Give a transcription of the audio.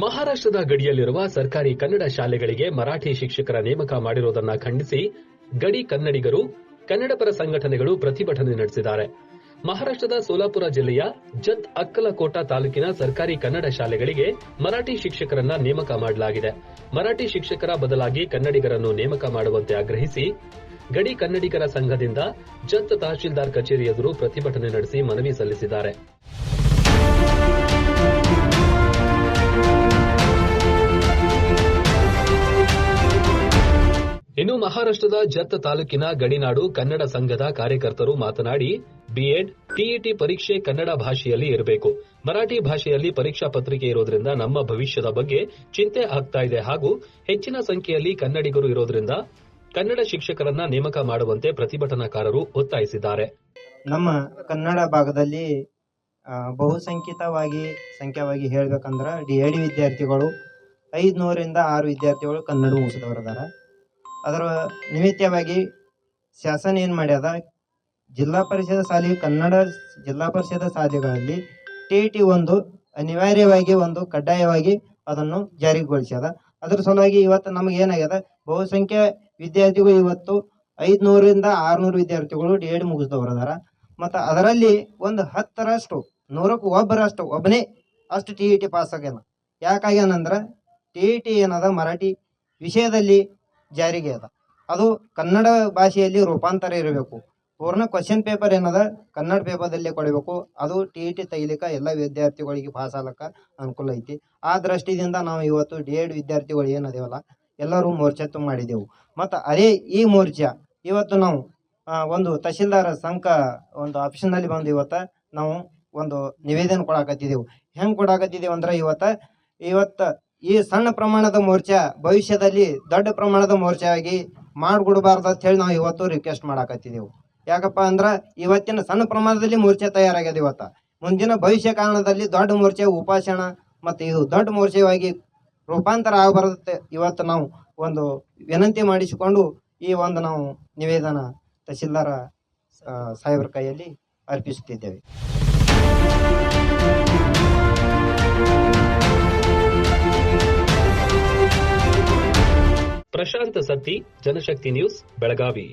ಮಹಾರಾಷ್ಟ್ರದ ಗಡಿಯಲ್ಲಿರುವ ಸರ್ಕಾರಿ ಕನ್ನಡ ಶಾಲೆಗಳಿಗೆ ಮರಾಠಿ ಶಿಕ್ಷಕರ ನೇಮಕ ಮಾಡಿರುವುದನ್ನ ಖಂಡಿಸಿ ಗಡಿ ಕನ್ನಡಿಗರು ಕನ್ನಡಪರ ಸಂಘಟನೆಗಳು ಪ್ರತಿಭಟನೆ ನಡೆಸಿದ್ದಾರೆ. ಮಹಾರಾಷ್ಟ್ರದ ಸೋಲಾಪುರ ಜಿಲ್ಲೆಯ ಜತ್ ಅಕ್ಕಲಕೋಟ ತಾಲೂಕಿನ ಸರ್ಕಾರಿ ಕನ್ನಡ ಶಾಲೆಗಳಿಗೆ ಮರಾಠಿ ಶಿಕ್ಷಕರನ್ನ ನೇಮಕ ಮಾಡಲಾಗಿದೆ. ಮರಾಠಿ ಶಿಕ್ಷಕರ ಬದಲಾಗಿ ಕನ್ನಡಿಗರನ್ನು ನೇಮಕ ಮಾಡುವಂತೆ ಆಗ್ರಹಿಸಿ ಗಡಿ ಕನ್ನಡಿಗರ ಸಂಘದಿಂದ ಜತ್ ತಹಶೀಲ್ದಾರ್ ಕಚೇರಿ ಎದುರು ಪ್ರತಿಭಟನೆ ನಡೆಸಿ ಮನವಿ ಸಲ್ಲಿಸಿದ್ದಾರೆ. ಇನ್ನು ಮಹಾರಾಷ್ಟ್ರದ ಜತ್ ತಾಲೂಕಿನ ಗಡಿನಾಡು ಕನ್ನಡ ಸಂಘದ ಕಾರ್ಯಕರ್ತರು ಮಾತನಾಡಿ ಬಿಎಡ್ ಟಿಇಟಿ ಪರೀಕ್ಷೆ ಕನ್ನಡ ಭಾಷೆಯಲ್ಲಿ ಇರಬೇಕು. ಮರಾಠಿ ಭಾಷೆಯಲ್ಲಿ ಪರೀಕ್ಷಾ ಪತ್ರಿಕೆ ಇರೋದ್ರಿಂದ ನಮ್ಮ ಭವಿಷ್ಯದ ಬಗ್ಗೆ ಚಿಂತೆ ಆಗ್ತಾ ಇದೆ ಹಾಗೂ ಹೆಚ್ಚಿನ ಸಂಖ್ಯೆಯಲ್ಲಿ ಕನ್ನಡಿಗರು ಇರೋದ್ರಿಂದ ಕನ್ನಡ ಶಿಕ್ಷಕರನ್ನ ನೇಮಕ ಮಾಡುವಂತೆ ಪ್ರತಿಭಟನಾಕಾರರು ಒತ್ತಾಯಿಸಿದ್ದಾರೆ. ನಮ್ಮ ಕನ್ನಡ ಭಾಗದಲ್ಲಿ ಬಹುಸಂಖ್ಯಿತವಾಗಿ ಸಂಖ್ಯಾವಾಗಿ ಹೇಳ್ಬೇಕಂದ್ರ ಡಿ ಎ ಡಿ ವಿದ್ಯಾರ್ಥಿಗಳು, ಐದುನೂರಿಂದ ಆರು ವಿದ್ಯಾರ್ಥಿಗಳು ಕನ್ನಡ ಮುಗಿಸಿದವರದಾರ ಅದರ. ನಿಮಿತ್ತವಾಗಿ ಶಾಸನ ಏನು ಮಾಡ್ಯದ, ಜಿಲ್ಲಾ ಪರಿಷತ್ ಶಾಲೆ ಕನ್ನಡ ಜಿಲ್ಲಾ ಪರಿಷತ್ ಶಾಲೆಗಳಲ್ಲಿ ಟಿ ಟಿ ಒಂದು ಅನಿವಾರ್ಯವಾಗಿ ಒಂದು ಕಡ್ಡಾಯವಾಗಿ ಅದನ್ನು ಜಾರಿಗೊಳಿಸ್ಯದ. ಅದ್ರ ಸಲುವಾಗಿ ಇವತ್ತು ನಮಗೆ ಏನಾಗ್ಯದ? ಬಹುಸಂಖ್ಯೆ ವಿದ್ಯಾರ್ಥಿಗಳು ಇವತ್ತು ಐದುನೂರಿಂದ ಆರುನೂರು ವಿದ್ಯಾರ್ಥಿಗಳು ಡಿ ಎಡ್ ಮುಗಿಸಿದವರದಾರ ಮತ್ತು ಅದರಲ್ಲಿ ಒಂದು ಹತ್ತರಷ್ಟು, ನೂರಕ್ಕೂ ಒಬ್ಬರಷ್ಟು ಒಬ್ಬನೇ ಅಷ್ಟು ಟಿ ಇ ಟಿ ಪಾಸ್ ಆಗ್ಯಾನ. ಯಾಕಾಗ್ಯಾನಂದ್ರೆ ಟಿ ಇ ಟಿ ಏನದ? ಮರಾಠಿ ವಿಷಯದಲ್ಲಿ ಜಾರಿಗೆ ಅದ. ಅದು ಕನ್ನಡ ಭಾಷೆಯಲ್ಲಿ ರೂಪಾಂತರ ಇರಬೇಕು. ಪೂರ್ಣ ಕ್ವಶನ್ ಪೇಪರ್ ಏನದ? ಕನ್ನಡ ಪೇಪರ್ದಲ್ಲೇ ಕೊಡಬೇಕು. ಅದು ಟಿ ಇ ಟಿ ತೆಗಿಲಿಕ್ಕೆ ಎಲ್ಲ ವಿದ್ಯಾರ್ಥಿಗಳಿಗೆ ಪಾಸ್ ಆಗ್ಲಿಕ್ಕೆ ಅನುಕೂಲ ಐತಿ. ಆ ದೃಷ್ಟಿಯಿಂದ ನಾವು ಇವತ್ತು ಡಿ ಎಡ್ ವಿದ್ಯಾರ್ಥಿಗಳು ಏನದೇವಲ್ಲ, ಎಲ್ಲರೂ ತುಂಬ ಮಾಡಿದೆವು. ಮತ್ತು ಅದೇ ಈ ಮೋರ್ಚಾ ಇವತ್ತು ನಾವು ಒಂದು ತಹಶೀಲ್ದಾರ ಸಂಘ ಒಂದು ಆಫೀಸ್ನಲ್ಲಿ ಬಂದು ಇವತ್ತು ನಾವು ಒಂದು ನಿವೇದನೆ ಕೊಡಾಕತ್ತಿದ್ದೆವು ಹೆಂಗೆ ಕೊಡಾಕತ್ತಿದ್ದೇವೆ ಅಂದ್ರೆ ಇವತ್ತು ಇವತ್ತು ಈ ಸಣ್ಣ ಪ್ರಮಾಣದ ಮೋರ್ಚಾ ಭವಿಷ್ಯದಲ್ಲಿ ದೊಡ್ಡ ಪ್ರಮಾಣದ ಮೋರ್ಚಾ ಆಗಿ ಮಾಡಿಕೊಡ್ಬಾರ್ದು ಅಂತ ಹೇಳಿ ನಾವು ಇವತ್ತು ರಿಕ್ವೆಸ್ಟ್ ಮಾಡಾಕತ್ತಿದ್ದೆವು ಯಾಕಪ್ಪ ಅಂದ್ರೆ ಇವತ್ತಿನ ಸಣ್ಣ ಪ್ರಮಾಣದಲ್ಲಿ ಮೂರ್ಛೆ ತಯಾರಾಗ್ಯದ ಇವತ್ತು. ಮುಂದಿನ ಭವಿಷ್ಯ ಕಾರಣದಲ್ಲಿ ದೊಡ್ಡ ಮೋರ್ಚೆ ಉಪಾಸನ ಮತ್ತು ಇದು ದೊಡ್ಡ ಮೋರ್ಚೆಯಾಗಿ ರೂಪಾಂತರ ಆಗಬಾರದತ್ತೆ ಇವತ್ತು ನಾವು ಒಂದು ವಿನಂತಿ ಮಾಡಿಸಿಕೊಂಡು ಈ ಒಂದು ನಾವು ನಿವೇದನ ತಹಶೀಲ್ದಾರ ಸಾಹೇಬರ ಸಾಹೇಬ್ರ ಕೈಯಲ್ಲಿ ಅರ್ಪಿಸುತ್ತಿದ್ದೇವೆ. ಪ್ರಶಾಂತ ಸತ್ತಿ ಜನಶಕ್ತಿ ನ್ಯೂಸ್, ಬೆಳಗಾವಿ.